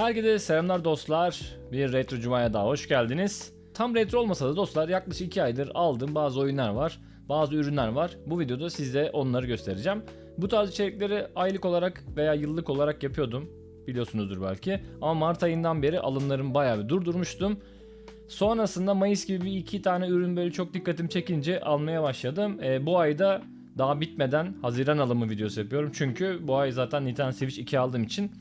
Herkese selamlar dostlar. Bir Retro Cuma'ya daha hoş geldiniz. Tam retro olmasa da dostlar yaklaşık 2 aydır aldığım bazı oyunlar var. Bazı ürünler var. Bu videoda size onları göstereceğim. Bu tarz içerikleri aylık olarak veya yıllık olarak yapıyordum. Biliyorsunuzdur belki. Ama Mart ayından beri alımlarımı bayağı bir durdurmuştum. Sonrasında Mayıs gibi bir iki tane ürün böyle çok dikkatimi çekince almaya başladım. E, bu ayda daha bitmeden Haziran alımı videosu yapıyorum. Çünkü bu ay zaten Nintendo Switch 2 aldığım için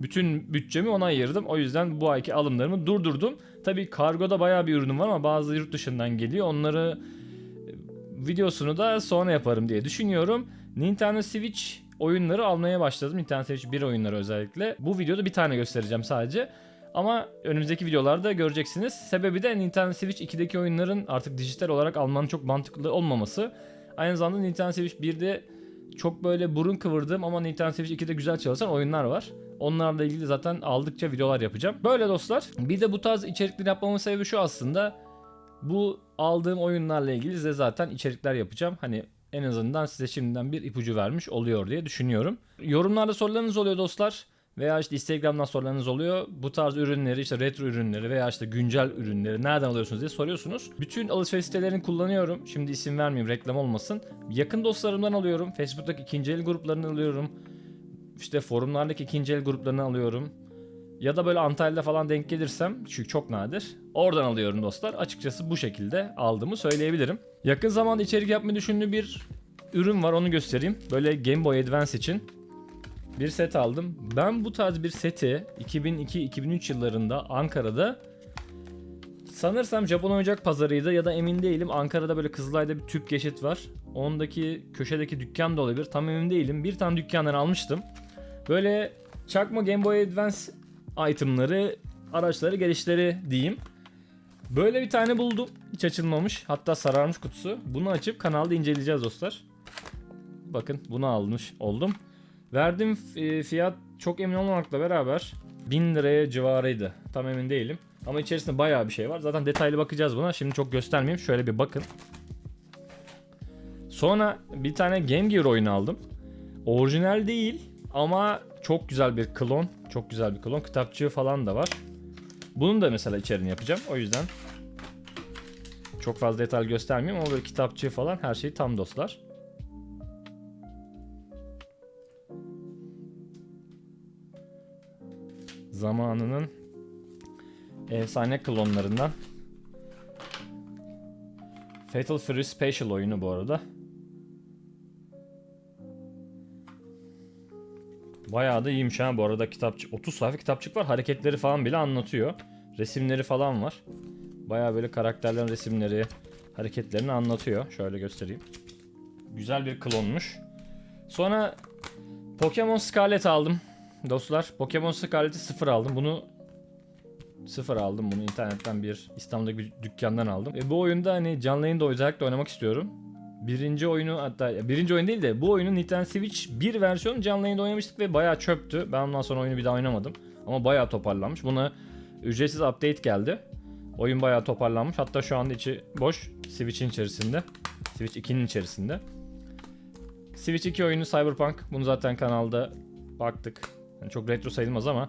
bütün bütçemi ona ayırdım. O yüzden bu ayki alımlarımı durdurdum. Tabii kargoda bayağı bir ürünüm var ama bazı yurt dışından geliyor. Onları e, videosunu da sonra yaparım diye düşünüyorum. Nintendo Switch oyunları almaya başladım. Nintendo Switch 1 oyunları özellikle. Bu videoda bir tane göstereceğim sadece. Ama önümüzdeki videolarda göreceksiniz. Sebebi de Nintendo Switch 2'deki oyunların artık dijital olarak almanın çok mantıklı olmaması. Aynı zamanda Nintendo Switch 1'de çok böyle burun kıvırdığım ama Nintendo Switch 2'de güzel çalışan oyunlar var. Onlarla ilgili zaten aldıkça videolar yapacağım. Böyle dostlar. Bir de bu tarz içerikleri yapmamın sebebi şu aslında. Bu aldığım oyunlarla ilgili size zaten içerikler yapacağım. Hani en azından size şimdiden bir ipucu vermiş oluyor diye düşünüyorum. Yorumlarda sorularınız oluyor dostlar. Veya işte Instagram'dan sorularınız oluyor. Bu tarz ürünleri işte retro ürünleri veya işte güncel ürünleri nereden alıyorsunuz diye soruyorsunuz. Bütün alışveriş sitelerini kullanıyorum. Şimdi isim vermeyeyim reklam olmasın. Yakın dostlarımdan alıyorum. Facebook'taki ikinci el gruplarını alıyorum. İşte forumlardaki ikinci el gruplarını alıyorum. Ya da böyle Antalya'da falan denk gelirsem çünkü çok nadir. Oradan alıyorum dostlar. Açıkçası bu şekilde aldığımı söyleyebilirim. Yakın zamanda içerik yapmayı düşündüğüm bir ürün var onu göstereyim. Böyle Game Boy Advance için bir set aldım. Ben bu tarz bir seti 2002-2003 yıllarında Ankara'da sanırsam Japon oyuncak pazarıydı ya da emin değilim. Ankara'da böyle Kızılay'da bir tüp geçit var. Ondaki köşedeki dükkan da olabilir. Tam emin değilim. Bir tane dükkandan almıştım. Böyle çakma Game Boy Advance itemları, araçları, gelişleri diyeyim. Böyle bir tane buldum. Hiç açılmamış. Hatta sararmış kutusu. Bunu açıp kanalda inceleyeceğiz dostlar. Bakın bunu almış oldum. Verdiğim e, fiyat çok emin olmamakla beraber 1000 liraya civarıydı. Tam emin değilim. Ama içerisinde bayağı bir şey var. Zaten detaylı bakacağız buna. Şimdi çok göstermeyeyim. Şöyle bir bakın. Sonra bir tane Game Gear oyunu aldım. Orijinal değil ama çok güzel bir klon. Çok güzel bir klon. Kitapçığı falan da var. Bunun da mesela içeriğini yapacağım. O yüzden çok fazla detay göstermeyeyim ama böyle kitapçığı falan her şey tam dostlar. Zamanının efsane klonlarından. Fatal Fury Special oyunu bu arada. Bayağı da iyiymiş ha bu arada kitapçık. 30 sayfa kitapçık var. Hareketleri falan bile anlatıyor. Resimleri falan var. Bayağı böyle karakterlerin resimleri, hareketlerini anlatıyor. Şöyle göstereyim. Güzel bir klonmuş. Sonra Pokemon Scarlet aldım. Dostlar Pokemon Scarlet'i sıfır aldım. Bunu sıfır aldım. Bunu internetten bir İstanbul'daki bir dükkandan aldım. E, bu oyunda hani canlı yayında özellikle oynamak istiyorum. Birinci oyunu hatta birinci oyun değil de bu oyunun Nintendo Switch 1 versiyonu canlı yayında oynamıştık ve bayağı çöptü. Ben ondan sonra oyunu bir daha oynamadım. Ama bayağı toparlanmış. Buna ücretsiz update geldi. Oyun bayağı toparlanmış. Hatta şu anda içi boş. Switch'in içerisinde. Switch 2'nin içerisinde. Switch 2 oyunu Cyberpunk. Bunu zaten kanalda baktık. Yani çok retro sayılmaz ama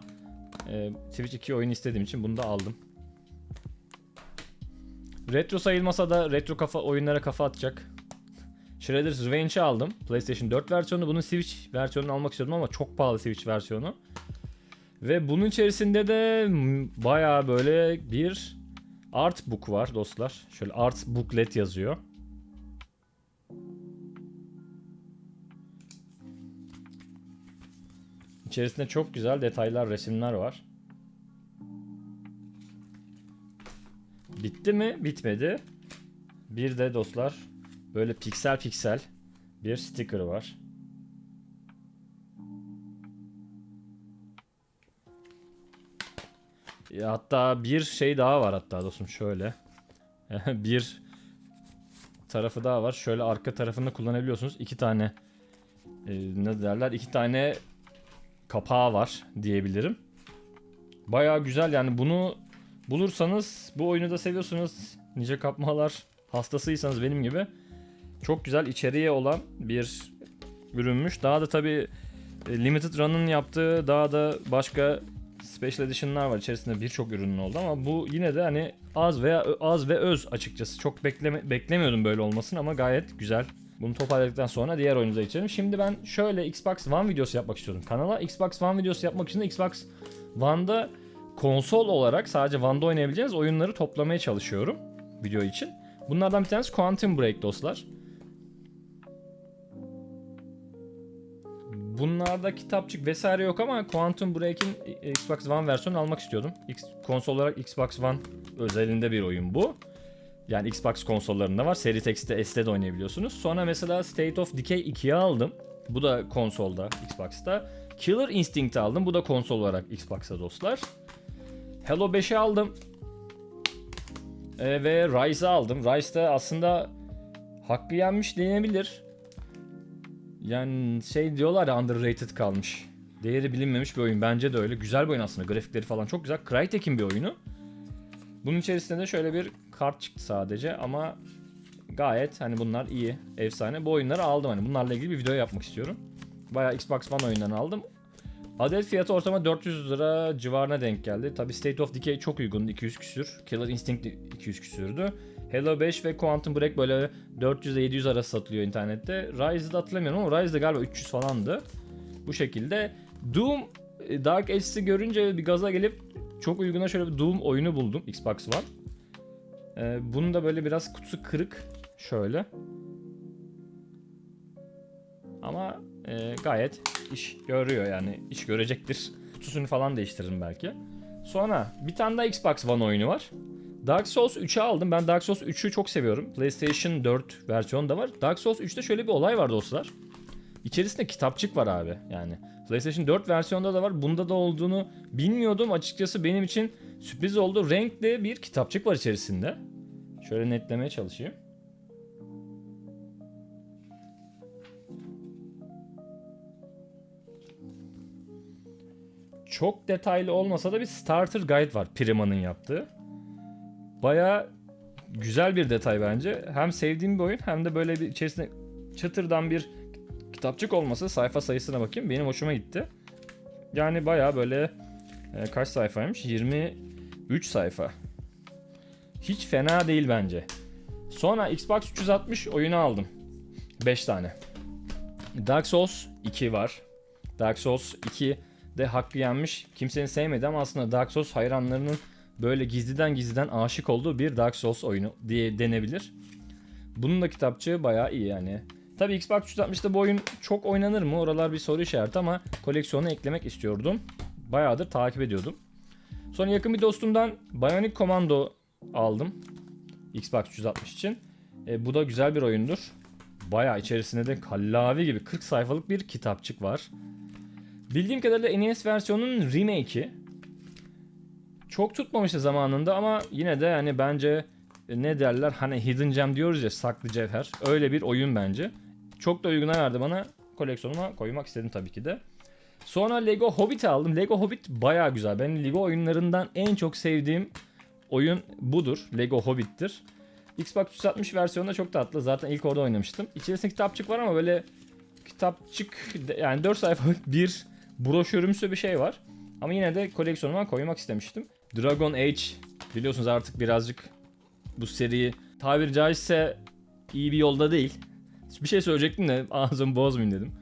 e, Switch 2 oyunu istediğim için bunu da aldım. Retro sayılmasa da retro kafa oyunlara kafa atacak. Shredder's Revenge'i aldım. PlayStation 4 versiyonu. Bunun Switch versiyonunu almak istiyordum ama çok pahalı Switch versiyonu. Ve bunun içerisinde de baya böyle bir art book var dostlar. Şöyle art booklet yazıyor. İçerisinde çok güzel detaylar, resimler var. Bitti mi? Bitmedi. Bir de dostlar böyle piksel piksel bir sticker var. Hatta bir şey daha var hatta dostum şöyle. bir tarafı daha var. Şöyle arka tarafını kullanabiliyorsunuz. İki tane e, ne derler? İki tane kapağı var diyebilirim. Baya güzel yani bunu bulursanız bu oyunu da seviyorsunuz. Nice kapmalar hastasıysanız benim gibi çok güzel içeriğe olan bir ürünmüş. Daha da tabi Limited Run'ın yaptığı daha da başka Special Edition'lar var içerisinde birçok ürünün oldu ama bu yine de hani az veya az ve öz açıkçası. Çok bekleme, beklemiyordum böyle olmasını ama gayet güzel. Bunu toparladıktan sonra diğer oyunumuza geçelim. Şimdi ben şöyle Xbox One videosu yapmak istiyordum kanala. Xbox One videosu yapmak için de Xbox One'da konsol olarak sadece One'da oynayabileceğiniz oyunları toplamaya çalışıyorum video için. Bunlardan bir tanesi Quantum Break dostlar. Bunlarda kitapçık vesaire yok ama Quantum Break'in Xbox One versiyonunu almak istiyordum. X, konsol olarak Xbox One özelinde bir oyun bu. Yani Xbox konsollarında var. Series X'te, S'te de oynayabiliyorsunuz. Sonra mesela State of Decay 2'yi aldım. Bu da konsolda, Xbox'ta. Killer Instinct aldım. Bu da konsol olarak Xbox'ta dostlar. Hello 5'i aldım. Ee, ve Rise'ı aldım. Rise de aslında hakkı yenmiş denebilir. Yani şey diyorlar ya underrated kalmış. Değeri bilinmemiş bir oyun. Bence de öyle. Güzel bir oyun aslında. Grafikleri falan çok güzel. Crytek'in bir oyunu. Bunun içerisinde de şöyle bir kart çıktı sadece ama gayet hani bunlar iyi, efsane. Bu oyunları aldım hani bunlarla ilgili bir video yapmak istiyorum. Bayağı Xbox One oyunlarını aldım. Adet fiyatı ortama 400 lira civarına denk geldi. Tabi State of Decay çok uygun 200 küsür. Killer Instinct 200 küsürdü. Halo 5 ve Quantum Break böyle 400 ile 700 arası satılıyor internette. Rise'ı da hatırlamıyorum ama Rise de galiba 300 falandı. Bu şekilde. Doom e, Dark Ages'i görünce bir gaza gelip çok uyguna şöyle bir Doom oyunu buldum Xbox One. Ee, bunun da böyle biraz kutusu kırık. Şöyle. Ama e, gayet iş görüyor yani iş görecektir. Kutusunu falan değiştiririm belki. Sonra bir tane daha Xbox One oyunu var. Dark Souls 3'ü aldım. Ben Dark Souls 3'ü çok seviyorum. PlayStation 4 versiyonu da var. Dark Souls 3'te şöyle bir olay var dostlar. İçerisinde kitapçık var abi. Yani PlayStation 4 versiyonda da var. Bunda da olduğunu bilmiyordum. Açıkçası benim için sürpriz oldu. Renkli bir kitapçık var içerisinde. Şöyle netlemeye çalışayım. Çok detaylı olmasa da bir starter guide var Prima'nın yaptığı. Baya güzel bir detay bence. Hem sevdiğim bir oyun hem de böyle bir içerisinde çıtırdan bir kitapçık olması sayfa sayısına bakayım benim hoşuma gitti. Yani baya böyle e, kaç sayfaymış? 23 sayfa. Hiç fena değil bence. Sonra Xbox 360 oyunu aldım. 5 tane. Dark Souls 2 var. Dark Souls 2 de hakkı yenmiş. Kimsenin sevmedi ama aslında Dark Souls hayranlarının böyle gizliden gizliden aşık olduğu bir Dark Souls oyunu diye denebilir. Bunun da kitapçığı bayağı iyi yani. Tabii Xbox 360'da bu oyun çok oynanır mı? Oralar bir soru işareti ama koleksiyona eklemek istiyordum. Bayağıdır takip ediyordum. Sonra yakın bir dostumdan Bionic Commando aldım. Xbox 360 için. E, bu da güzel bir oyundur. Bayağı içerisinde de kallavi gibi 40 sayfalık bir kitapçık var. Bildiğim kadarıyla NES versiyonunun remake'i. Çok tutmamıştı zamanında ama yine de yani bence e, ne derler hani Hidden Gem diyoruz ya saklı cevher. Öyle bir oyun bence. Çok da uyguna verdi bana. Koleksiyonuma koymak istedim tabii ki de. Sonra Lego Hobbit'i aldım. Lego Hobbit bayağı güzel. Benim Lego oyunlarından en çok sevdiğim oyun budur. Lego Hobbit'tir. Xbox 360 versiyonunda çok tatlı. Zaten ilk orada oynamıştım. İçerisinde kitapçık var ama böyle kitapçık yani 4 sayfalık bir broşürümsü bir şey var. Ama yine de koleksiyonuma koymak istemiştim. Dragon Age biliyorsunuz artık birazcık bu seri tabiri caizse iyi bir yolda değil. Bir şey söyleyecektim de ağzımı bozmayayım dedim.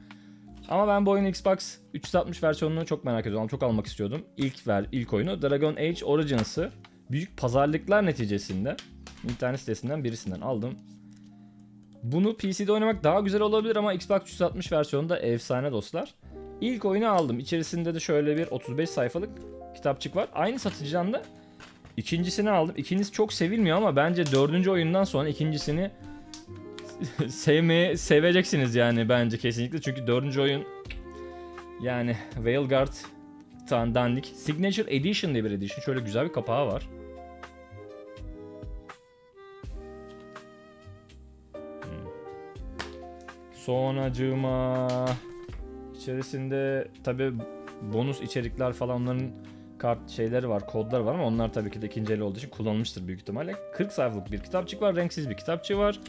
Ama ben bu oyunu Xbox 360 versiyonunu çok merak ediyorum. Çok almak istiyordum. İlk ver, ilk oyunu Dragon Age Origins'ı büyük pazarlıklar neticesinde internet sitesinden birisinden aldım. Bunu PC'de oynamak daha güzel olabilir ama Xbox 360 versiyonunda efsane dostlar. İlk oyunu aldım. İçerisinde de şöyle bir 35 sayfalık kitapçık var. Aynı satıcıdan da ikincisini aldım. İkincisi çok sevilmiyor ama bence dördüncü oyundan sonra ikincisini sevmeye seveceksiniz yani bence kesinlikle. Çünkü dördüncü oyun yani Veilguard tan dandik. Signature Edition diye bir edition. Şöyle güzel bir kapağı var. Hmm. Sonracığıma içerisinde tabi bonus içerikler falan onların kart şeyleri var, kodları var ama onlar tabii ki de ikinci el olduğu için kullanılmıştır büyük ihtimalle. 40 sayfalık bir kitapçık var, renksiz bir kitapçığı var.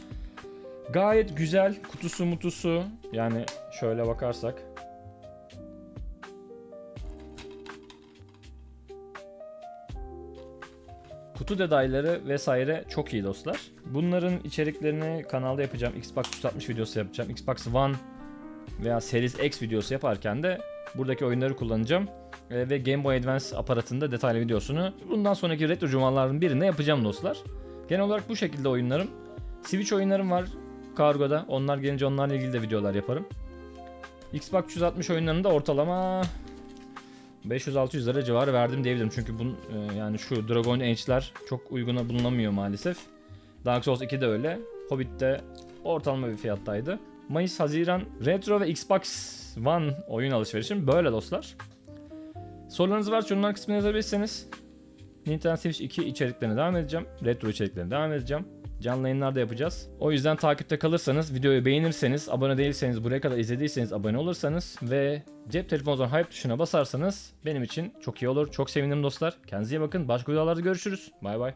Gayet güzel kutusu mutusu yani şöyle bakarsak Kutu detayları vesaire çok iyi dostlar. Bunların içeriklerini kanalda yapacağım. Xbox 360 videosu yapacağım. Xbox One veya Series X videosu yaparken de buradaki oyunları kullanacağım. E, ve Game Boy Advance aparatında detaylı videosunu bundan sonraki retro cumaların birinde yapacağım dostlar. Genel olarak bu şekilde oyunlarım. Switch oyunlarım var kargoda. Onlar gelince onlarla ilgili de videolar yaparım. Xbox 360 oyunlarında ortalama 500-600 lira civarı verdim diyebilirim. Çünkü bun, e, yani şu Dragon Age'ler çok uyguna bulunamıyor maalesef. Dark Souls 2 de öyle. Hobbit de ortalama bir fiyattaydı. Mayıs, Haziran Retro ve Xbox One oyun alışverişim böyle dostlar. Sorularınız varsa yorumlar kısmına yazabilirseniz Nintendo Switch 2 içeriklerine devam edeceğim. Retro içeriklerine devam edeceğim. Canlı yayınlar da yapacağız. O yüzden takipte kalırsanız, videoyu beğenirseniz, abone değilseniz, buraya kadar izlediyseniz abone olursanız ve cep telefonunuzdan hype tuşuna basarsanız benim için çok iyi olur. Çok sevinirim dostlar. Kendinize iyi bakın. Başka videolarda görüşürüz. Bay bay.